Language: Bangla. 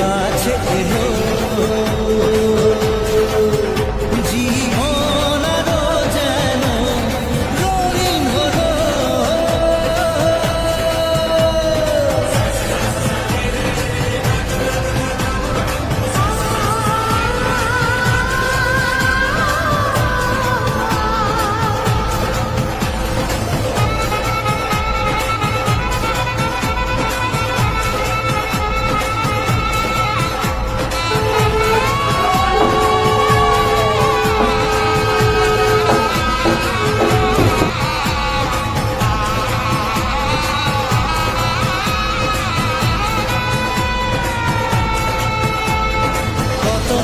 but